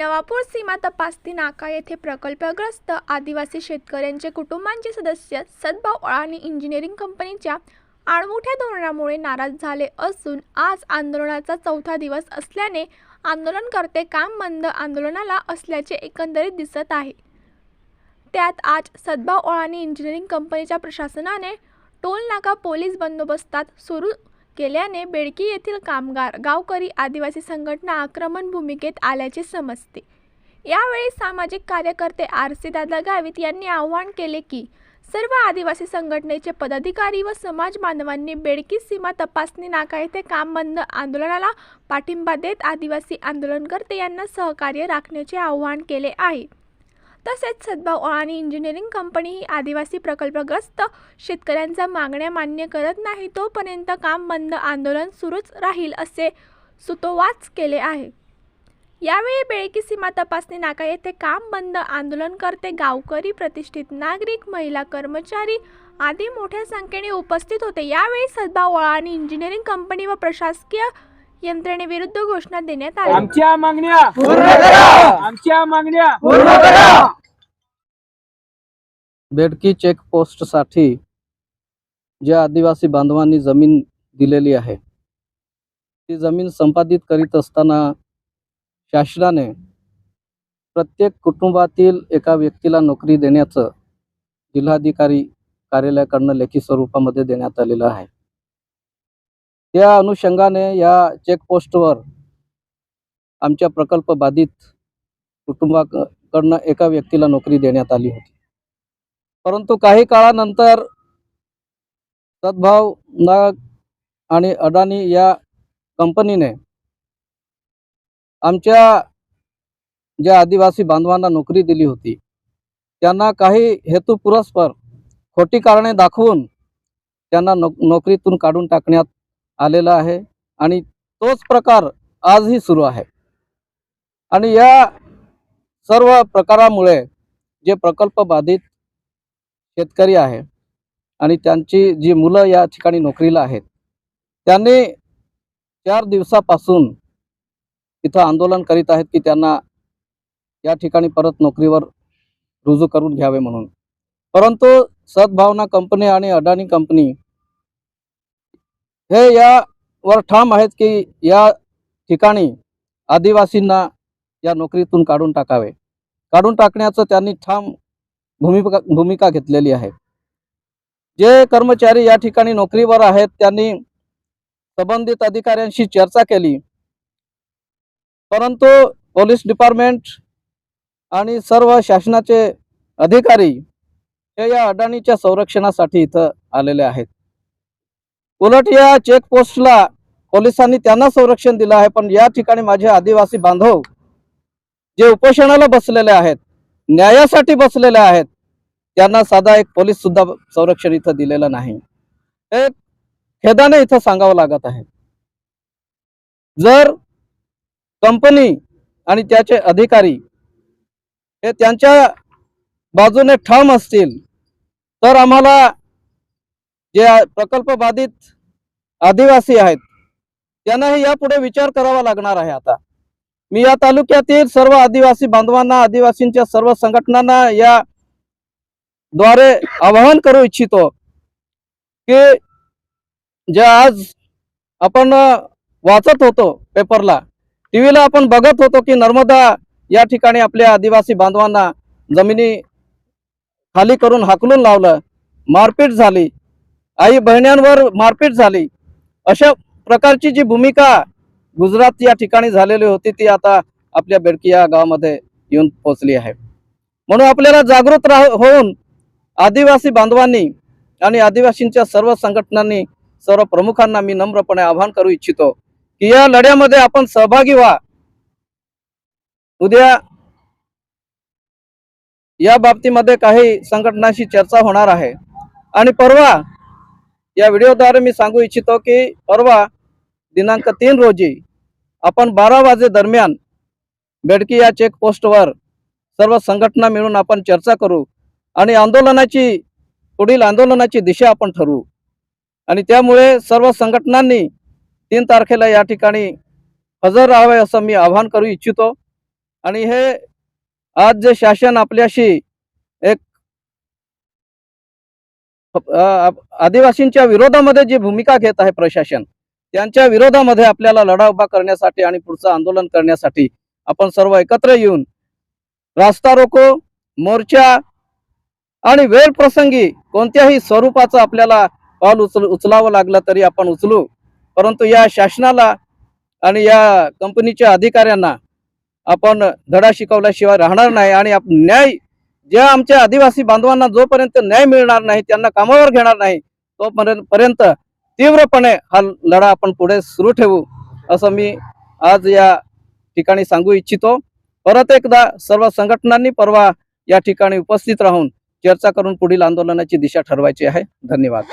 नवापूर सीमा तपासणी नाका येथे प्रकल्पग्रस्त आदिवासी शेतकऱ्यांचे कुटुंबांचे सदस्य सद्भाव आणि इंजिनिअरिंग कंपनीच्या आडमुठ्या धोरणामुळे नाराज झाले असून आज आंदोलनाचा चौथा दिवस असल्याने आंदोलनकर्ते काम बंद आंदोलनाला असल्याचे एकंदरीत दिसत आहे. त्यात आज सद्भाव आणि इंजिनिअरिंग कंपनीच्या प्रशासनाने टोल नाका पोलीस बंदोबस्तात सुरू केल्याने बेडकी येथील कामगार गावकरी आदिवासी संघटना आक्रमण भूमिकेत आल्याचे समजते. यावेळी सामाजिक कार्यकर्ते आर सी दादा गावित यांनी आवाहन केले की सर्व आदिवासी संघटनेचे पदाधिकारी व समाज बांधवांनी बेडकी सीमा तपासणी नाका येथे काम बंद आंदोलनाला पाठिंबा देत आदिवासी आंदोलनकर्ते यांना सहकार्य राखण्याचे आवाहन केले आहे. तसेच सद्भाव आणि इंजिनिअरिंग कंपनी ही आदिवासी प्रकल्पग्रस्त शेतकऱ्यांच्या मागण्या मान्य करत नाही तोपर्यंत काम बंद आंदोलन सुरूच राहील असे सुतोवाच केले आहे. यावेळी बेळकी सीमा तपासणी नाका येथे काम बंद आंदोलनकर्ते गावकरी प्रतिष्ठित नागरिक महिला कर्मचारी आदी मोठ्या संख्येने उपस्थित होते. यावेळी सद्भाव आणि इंजिनिअरिंग कंपनी व प्रशासकीय यंत्रणेविरुद्ध घोषणा देण्यात आली. आमच्या मागण्या. पूर्ण करा. आमच्या मागण्या. पूर्ण करा. बेडकी चेकपोस्टसाठी ज्या आदिवासी बांधवांनी जमीन दिलेली आहे ती जमीन संपादित करीत असताना शासनाने प्रत्येक कुटुंबातील एका व्यक्तीला नोकरी देण्याचं जिल्हाधिकारी कार्यालयाकडनं लेखी स्वरूपामध्ये देण्यात आलेलं आहे. त्या अनुषंगाने या चेकपोस्टवर आमच्या प्रकल्प बाधित कुटुंबाकडनं एका व्यक्तीला नोकरी देण्यात आली होती. परंतु काही काळानंतर सद्भाव नाग आणि अडाणी या कंपनीने आमच्या ज्या आदिवासी बांधवांना नोकरी दिली होती त्यांना काही हेतुपुरस्पर खोटी कारणे दाखवून त्यांना नो नोकरीतून काढून टाकण्यात आलेला आहे आणि तोच प्रकार आजही सुरू आहे. आणि या सर्व प्रकारामुळे जे प्रकल्प बाधित शेतकरी आहे आणि त्यांची जी मुलं या ठिकाणी नोकरीला आहेत त्यांनी चार दिवसापासून इथं आंदोलन करीत आहेत की त्यांना या ठिकाणी परत नोकरीवर रुजू करून घ्यावे म्हणून. परंतु सद्भावना कंपनी आणि अडाणी कंपनी हे यावर ठाम आहेत की या ठिकाणी आदिवासींना या नोकरीतून काढून टाकावे. काढून टाकण्याचं त्यांनी ठाम भूमिका भूमिका घेतलेली आहे. जे कर्मचारी या ठिकाणी नोकरीवर आहेत त्यांनी संबंधित अधिकाऱ्यांशी चर्चा केली. परंतु पोलीस डिपार्टमेंट आणि सर्व शासनाचे अधिकारी हे या अडाणीच्या संरक्षणासाठी इथं आलेले आहेत. उलट या चेकपोस्टला पोलिसांनी त्यांना संरक्षण दिलं आहे पण या ठिकाणी माझे आदिवासी बांधव जे उपोषणाला बसलेले आहेत न्यायासाठी बसलेले आहेत त्यांना साधा एक पोलीस सुद्धा संरक्षण इथं दिलेलं नाही. हे खेदाने इथं सांगावं लागत आहे. जर कंपनी आणि त्याचे अधिकारी हे त्यांच्या बाजूने ठाम असतील तर आम्हाला जे प्रकल्प बाधित आदिवासी आहेत त्यांनाही यापुढे विचार करावा लागणार आहे आता. मी या तालुक्यातील सर्व आदिवासी बांधवांना आदिवासींच्या सर्व संघटनांना या द्वारे आवाहन करू इच्छितो की जे आज आपण वाचत होतो पेपरला टीव्हीला आपण बघत होतो की नर्मदा या ठिकाणी आपल्या आदिवासी बांधवांना जमिनी खाली करून हाकलून लावलं मारपीट झाली. आई बहिण्यांवर मारपीट झाली. अशा प्रकारची जी भूमिका गुजरात या ठिकाणी झालेली होती ती आता आपल्या बेडकी या गावामध्ये येऊन पोहोचली आहे. म्हणून आपल्याला जागृत राह होऊन आदिवासी बांधवांनी आणि आदिवासींच्या सर्व संघटनांनी सर्व प्रमुखांना मी नम्रपणे आवाहन करू इच्छितो की या लढ्यामध्ये आपण सहभागी व्हा. उद्या या बाबतीमध्ये काही संघटनांशी चर्चा होणार आहे. आणि परवा या व्हिडिओद्वारे मी सांगू इच्छितो की परवा दिनांक तीन रोजी आपण बारा वाजे दरम्यान बेडकी या चेकपोस्टवर सर्व संघटना मिळून आपण चर्चा करू आणि आंदोलनाची पुढील आंदोलनाची दिशा आपण ठरवू. आणि त्यामुळे सर्व संघटनांनी तीन तारखेला या ठिकाणी हजर राहावे असं मी आवाहन करू इच्छितो. आणि हे आज जे शासन आपल्याशी एक अ, आदिवासींच्या विरोधामध्ये जी भूमिका घेत आहे प्रशासन त्यांच्या विरोधामध्ये आपल्याला लढा उभा करण्यासाठी आणि पुढचं आंदोलन करण्यासाठी आपण सर्व एकत्र येऊन रास्ता रोको मोर्चा आणि वेळ प्रसंगी कोणत्याही स्वरूपाचं आपल्याला पाऊल उचल उचलावं लागलं तरी आपण उचलू. परंतु या शासनाला आणि या कंपनीच्या अधिकाऱ्यांना आपण धडा शिकवल्याशिवाय राहणार नाही आणि न्याय ज्या आमच्या आदिवासी बांधवांना जोपर्यंत न्याय मिळणार नाही त्यांना कामावर घेणार नाही तोपर्यंत पर्यंत तीव्रपणे हा लढा आपण पुढे सुरू ठेवू असं मी आज या ठिकाणी सांगू इच्छितो. परत एकदा सर्व संघटनांनी परवा या ठिकाणी उपस्थित राहून चर्चा करून पुढील आंदोलनाची दिशा ठरवायची आहे. धन्यवाद.